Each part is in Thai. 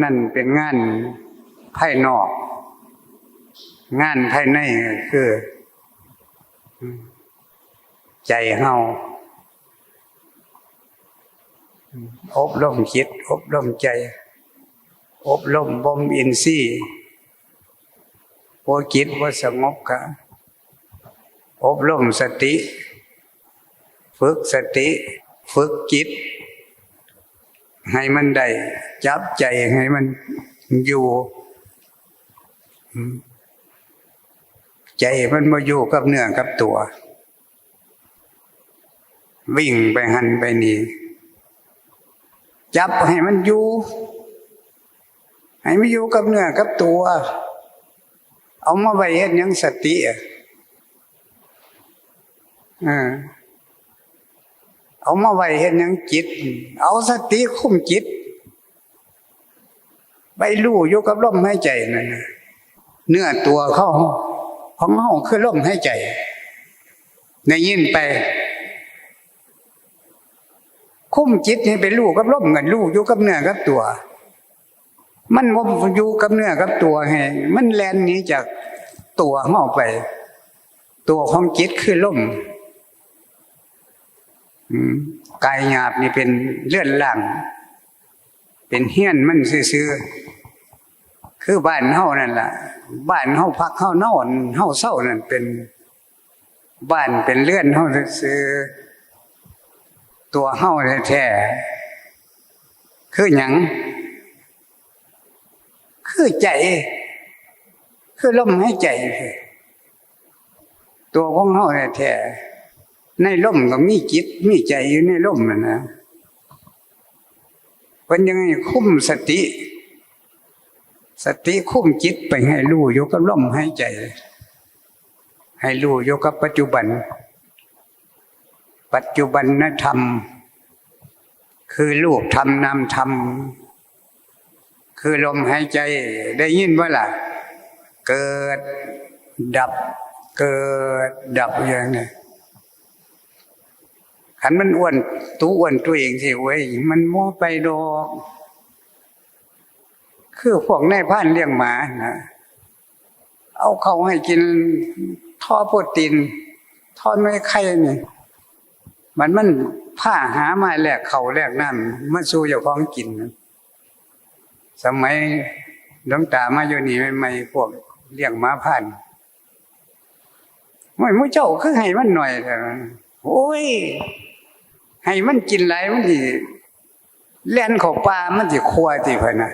นั่นเป็นงานภายนอก งานภายในก็คือ ใจเฮาอบรมจิตอบรมใจ อบรมบ่มอินทรีย์พอจิตว่าสงบก็อบรมสติ ฝึกสติ ฝึกจิต ให้มันได้จับใจให้มันอยู่ ใจมันมาอยู่กับเนื้อกับตัว วิ่งไปหันไปนี่ จับให้มันอยู่ ให้มันอยู่กับเนื้อกับตัว เอามาไว้เฮ็ดหยังสติอะเออ เอามาไว้เห็นยังจิต เอาสติคุมจิตไปรู้อยู่กับลมหายใจนั่นน่ะเนื้อตัวเข้าของเฮาคือลมหายใจ ในยินไป คุ้มจิตนี่ไปรู้กับลมกันรู้อยู่กับเนื้อกับตัว มันว่าอยู่กับเนื้อกับตัวให้มันแลนนี้จากตัวเฮาไป ตัวของจิตคือลม กายหยาบนี่เป็นเลื่อนล่าง เป็นเฮี้ยนมันซื่อๆคือบ้านเฮานั่นล่ะ บ้านเฮาพักเฮานอนเฮาเศร้านั่นเป็นบ้านเป็นเลื่อนเฮาซื่อตัวเฮาแท้ๆคือหยังคือใจ คือลมหายใจ ตัวของเฮาแท้ๆ ในร่มก็มีจิตมีใจอยู่ในร่มนะนะเป็นยังไงคุ้มสติ สติคุ้มจิตไปให้รู้อยู่กับร่มให้ใจ ให้รู้อยู่กับปัจจุบัน ปัจจุบันนธรรม คือรูปธรรมนามธรรม คือลมหายใจได้ยินว่าล่ะ เกิดดับ เกิดดับอย่างนี้ ขันมันอ้วนตู้อ้วนตัวเองสิเว้ยมันมัวไปดอกคือพวกนายพรานเลี้ยงหมานะเอาเขาให้กินท่อโปรตีนท่อไม่ไข่นี่มันมันผ้าหามาแลกเขาแลกน้ำมาสู่เจ้าของกินนสมัยหลวงตามาอยู่นี่ใหม่ๆพวกเลี้ยงหมาพันธุ์ไม่มุ่เจ้าคือให้มันหน่อยเถอะโอ้ย ให้มันกินไรมันสิเล่นข้าป่ามันสิครัวสิเพิ่นนะ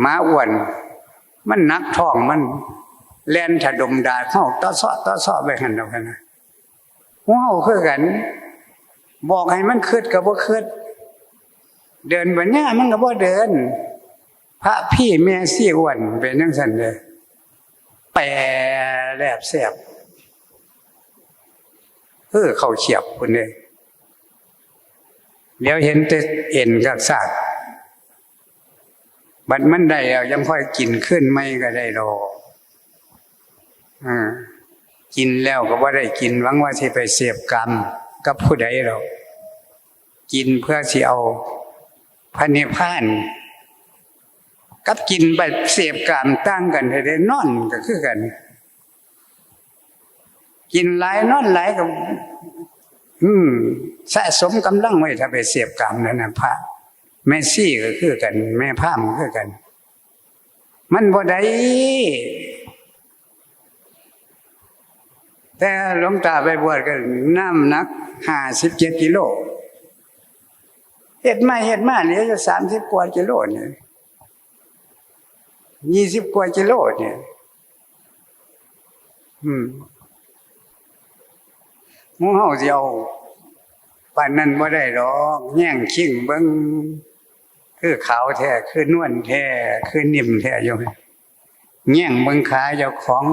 หมาอ้วน มันนักท้องมันเล่นถดมดาเฮาต้อซอต้อซอไปหันดอกกันนะหัวเฮาคือกัน บอกให้มันคิดก็บ่คิดเดินบัดนี้มันก็บ่เดิน พระพี่แม่ซี่อ้วนเป็นจังซั่นเด้อแปรแลบแซ่บเออเขาเฉียบคนนี้ เดี๋ยวเห็นแต่เอ็นกับซากบัดมันได้แล้วยังค่อยกินขึ้นไม่ก็ได้รอกอ่ากินแล้วก็ว่าได้กินหวังว่าที่ไปเสียบกรรมกับผู้ใดเรากินเพื่อที่เอาพระนิพพาน กับกินไปเสียบกรรมตั้งกันให้ได้นอนก็คือกัน กินหลายนอนหลายกับ อืมสะสมกำลังไว้ถ้าไปเสียบกรรมนั่นนะพระแม่ซี่ก็คือกัน แม่พามก็คือกัน มันบ่ได้แต่หลวงตาไปบวชกันน้ำหนักห้าสิบเจ็ดกิโลเห็ดมาเห็ดมาเหลือจะสามสิบกว่ากิโลเนี่ยยี่สิบกว่ากิโลเนี่ย อืม มูเฮาสิเอาป่านนั้นบ่ได้ดอกแย่งชิงเบิ่งคือขาวแท้คือนวลแท้คือนิ่มแท้อยู่แย่งเบิ่งขาเจ้าของ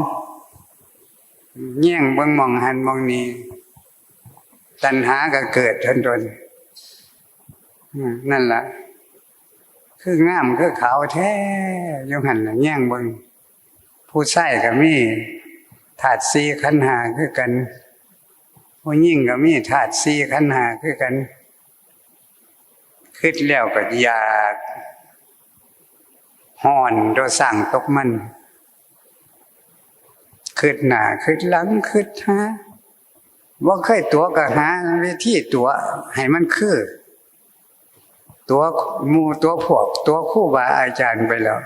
แย่งเบิ่งมองหันมองนี้ตัณหาก็เกิดทนตนนั่นล่ะ คืองามคือขาวแท้ยู่หันแย่งเบิ่งผู้ใส่ก็มีถาดสีขันหาคือกัน ผู้ยิ่งก็มีธาตุสี่ขันหาคือกันคิดแล้วก็อยากห่อนโดยสั่งตกมันคืดหน้าคืดหลังคืดหาว่าเคยตัวกับหาวิธีตัวให้มันคือ ตัวมูตัวพวก ตัวคู่บาอาจารย์ไปแล้ว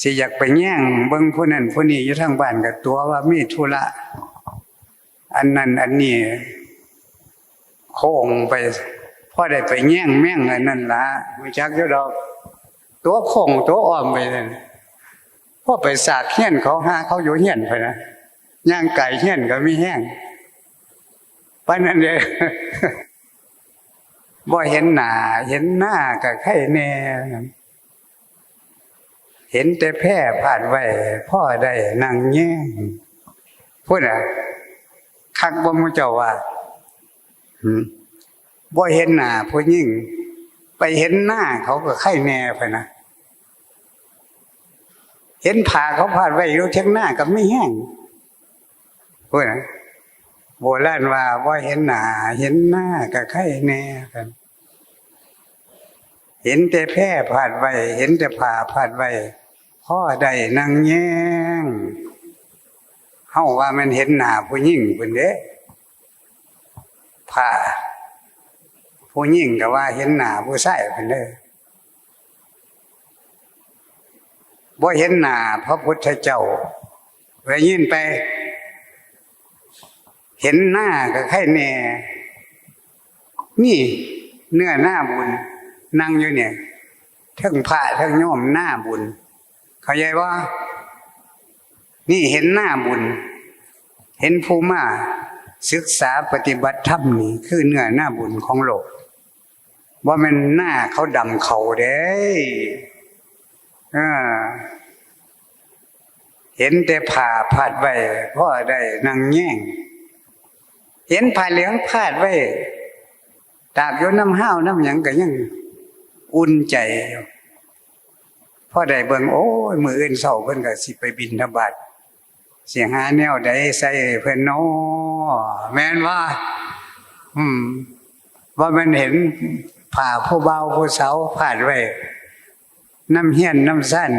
สิอยากไปแย่งเบิ้งผู้นั้นผู้นี้อยู่ทางบ้านกับตัวว่ามีธุระ อันนั้นอันนี้โค้งไปพ่อได้ไปแย่งแม่งอันนั้นละไม่จักอยู่ดอก ตัวโค้งตัวอ้อมไปเลยพ่อไปสากเฮี้ยนเขาห้าเขาอยู่เฮี้ยนไปนะย่างไก่เฮี้ยนก็มีแห้งปนนั้นเลยบ่เห็นหน้าเห็นหน้ากับไข่แน่เห็นแต่แพร่ผ่านไว้พ่อได้นั่งแย่งพูดอะ คักบ่มูเจ้าว่าหืมบ่เห็นหน้าผู้ยิ่ง ไปเห็นหน้าเขาก็ไข่แน่ไปนะเห็นผ่าเขาผ่านไว้อยู่เชียงหน้ากับไม่แห้งพูดอะโบราณว่าบ่เห็นหน้าเห็นหน้ากับไข่แน่กันเห็นแต่แพร่ผ่านไว้เห็นแต่ผ่าผ่านไว้พ่อได้นั่งแย่ง เฮาว่ามันเห็นหน้าผู้หญิงเพิ่นเด้ผ่าผู้หญิงก็ว่าเห็นหน้าผู้ชายเพิ่นเด้บ่เห็นหน้าพระพุทธเจ้าไปยินไป เห็นหน้าก็ไข่แน่นี่เนื้อหน้าบุญ นั่งอยู่เนี่ยทั้งพระทั้งโยมหน้าบุญ เขาใจว่า นี่เห็นหน้าบุญ เห็นภูมาศึกษาปฏิบัติธรรมนี่คือเนื้อหน้าบุญของโลกว่ามันหน้าเขาดำเขาเด้เออเห็นแต่ผ่าผาดไว้พ่อได้นั่งแย่ง เห็นผ้าเหลืองพาดไว้ตากยน้ำห้าวน้ำหยังก็ยังอุ่นใจพ่อได้เบิ่งโอ้ยมืออื่นเศร้าเพิ่นก็สิไปบินทบาท เสียงหาแนวใดใส่เพิ่นโนแม่นว่า อืม ว่ามันเห็นผ่าผู้เบาผู้เสาผ่านไว้น้ำเฮี้ยนน้ำสั้น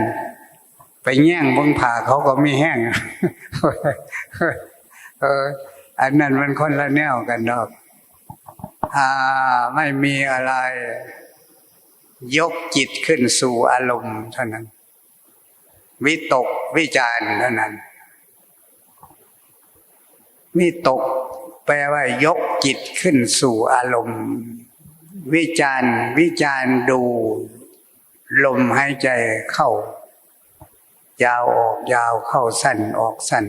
ไปแย่งบงผ่าเขาก็ไม่แห้งเออ อันนั้นมันคนละแนวกันดอกอ่าไม่มีอะไร ยกจิตขึ้นสู่อารมณ์เท่านั้น วิตกวิจารณ์เท่านั้น วิตกแปลว่ายกจิตขึ้นสู่อารมณ์ วิจารวิจารดู ลมหายใจเข้า ยาวออกยาวเข้าสั้นออกสั้น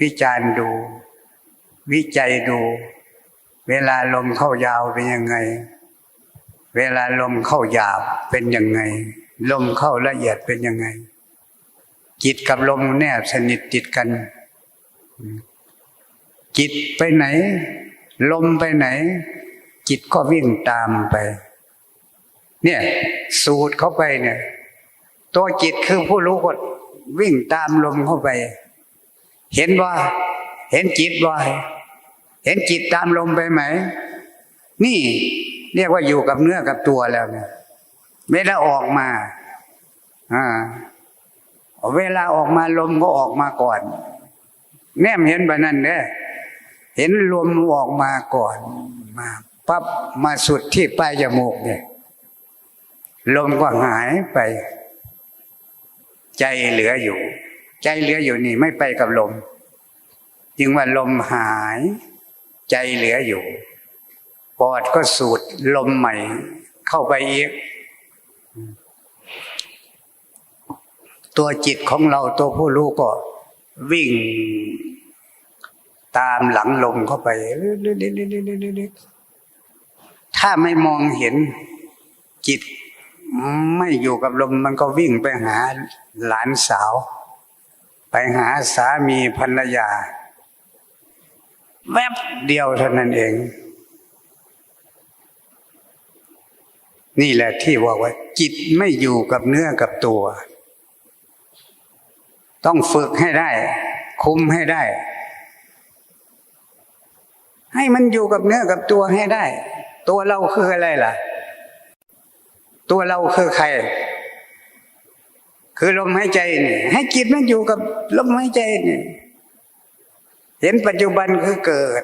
วิจารดู วิจัยดู เวลาลมเข้ายาวเป็นยังไง เวลาลมเข้าหยาบเป็นยังไง ลมเข้าละเอียดเป็นยังไง จิตกับลมแนบสนิทติดกัน จิตไปไหน ลมไปไหน จิตก็วิ่งตามไป เนี่ย สูดเข้าไปเนี่ย ตัวจิตคือผู้รู้ก็วิ่งตามลมเข้าไป เห็นว่า เห็นจิตว่าเห็นจิตตามลมไปไหม นี่เรียกว่าอยู่กับเนื้อกับตัวแล้วเนี่ยเวลาออกมา อ่า เวลาออกมาลมก็ออกมาก่อน แนมเห็นแบบนั้นเนี่ยเห็นลมออกมาก่อนมาปั๊บมาสุดที่ปลายจมูกเนี่ยลมก็หายไป ใจเหลืออยู่ ใจเหลืออยู่นี่ไม่ไปกับลม จึงว่าลมหาย ใจเหลืออยู่ปอดก็สูดลมใหม่ เข้าไปอีก ตัวจิตของเราตัวผู้รู้ก็ วิ่ง ตามหลังลมเข้าไป ถ้าไม่มองเห็นจิต ไม่อยู่กับลมมันก็วิ่งไปหาหลานสาว ไปหาสามีภรรยา แวบเดียวเท่านั้นเอง นี่แหละที่ว่าว่า จิตไม่อยู่กับเนื้อกับตัว ต้องฝึกให้ได้ คุมให้ได้ ให้มันอยู่กับเนื้อกับตัวให้ได้ ตัวเราคืออะไรล่ะ ตัวเราคือใคร คือลมหายใจนี่ให้จิตมันอยู่กับลมหายใจนี่เห็นปัจจุบันคือเกิด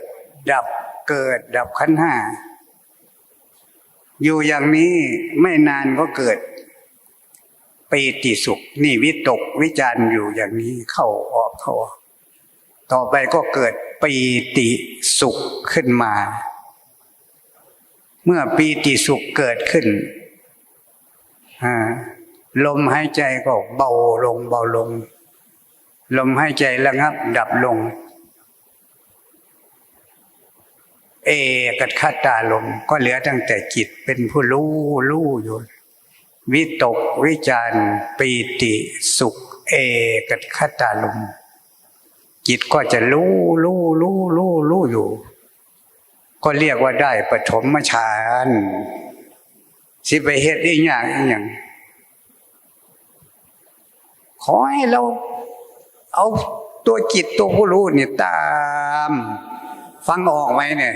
ดับเกิด ดับขันห้าอยู่อย่างนี้ไม่นานก็เกิด ปีติสุข นี่วิตกวิจารณ์อยู่อย่างนี้เข้าออกเข้าอต่อไปก็เกิดปีติสุขขึ้นมา เมื่อปีติสุขเกิดขึ้นลมหายใจก็เบาลงเบาลง ลมหายใจระงับดับลง เอกัดคาตาลมก็เหลือตั้งแต่จิตเป็นผู้รู้รู้อยู่ วิตกวิจารณ์ปีติสุข เอกัคาตาลมจิตก็จะรู้รู้รู้รู้รู้อยู่ ก็เรียกว่าได้ปฐมฌานสิไปเฮ็ดอีกอย่างอีกอย่างขอให้เราเอาตัวจิตตัวผู้รู้เนี่ยตาม ฟังออกไหมเนี่ย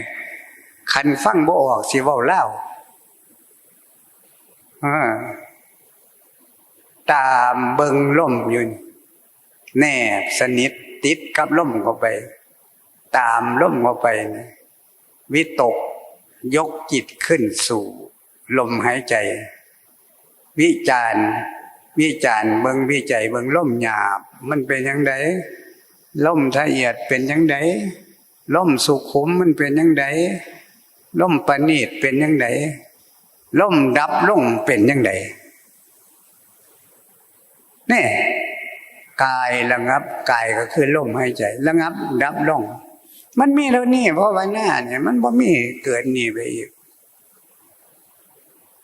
คันฟังบ่ออกสิว้าเล่า ตามเบิงล่มอยู่นี่แนบสนิทติดกับล่มเข้าไป ตามล่มเข้าไปนะวิตกยกจิตขึ้นสู่ ลมหายใจ วิจารวิจารเบิงวิจัยเบิงล่มหยาบ มันเป็นยังไงล่มละเอียดเป็นยังไงล่มสุขุมมันเป็นยังไงล่มประณีตเป็นยังไง ล่มดับลงเป็นยังไงนี่กายระงับกายก็คือล่มหายใจระงับ ดับลงมันมีแล้วนี่เพราะว่าหน้าเนี่ยมันบ่มีเกิดนี่ไปอีก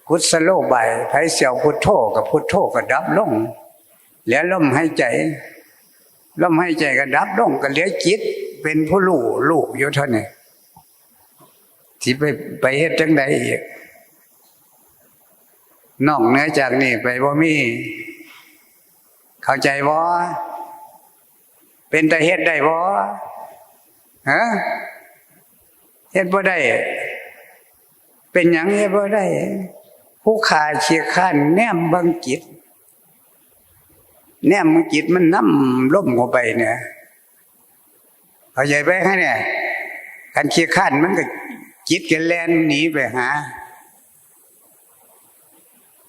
กุศโลบายไผเสียวพุทโธกับพุทโธก็ดับลงเหลือลมหายใจลมหายใจก็ดับลงก็เหลือจิต เป็นผู้รู้รู้อยู่เท่านี้ที่ไปไปเฮ็ดจังใดอีก นอกเหนือจากนี้ไปบ่มี เข้าใจบ่เป็นแต่เฮ็ดได้บ่ฮะเฮ็ดบ่ได้ เป็นหยังเฮ็ดบ่ได้ ผู้ขาเชียข้านแนมบังจิต แนมบังจิตมันน้ำล่มเข้าไปเนี่ยเข้าใจไปฮะเนี่ยการเชียข้านมันก็จิตกันแลนหนีไปหา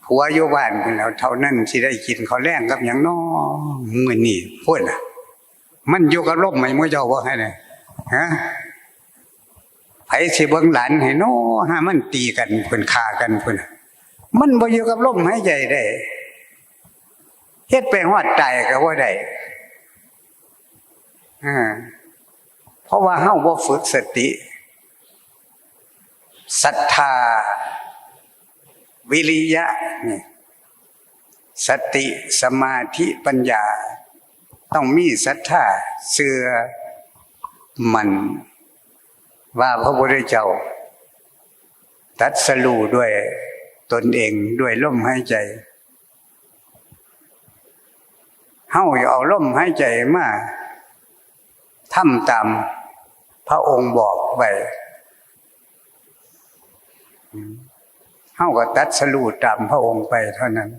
ผัวอยู่บ้านแล้วเท่านั้นสิได้กินเขาวแรงกับอย่างน้อมือนี่พูดน่ะมันอยู่กับล่มไหมมือเจ้าว่าให้เนี่ยฮะไผสิเบิ่งหลานให้น้อฮะมันตีกันเพิ่นฆ่ากันเพิ่นน่ะมันบ่อยู่กับลมหายใจได้เฮ็ดไปฮอดตายก็บ่าได้อ่าเพราะว่าเฮาบ่ฝึกสติศรัทธา วิริยะนี่สติสมาธิปัญญา ต้องมีศรัทธาเชื่อมันว่าพระพุทธเจ้าตัดสรู้ด้วยตนเองด้วยลมหายใจเฮาอย่าเอาลมหายใจมาทำตามพระองค์บอกไว้ เฮาก็ตัดสรูตามพระองค์ไปเท่านั้น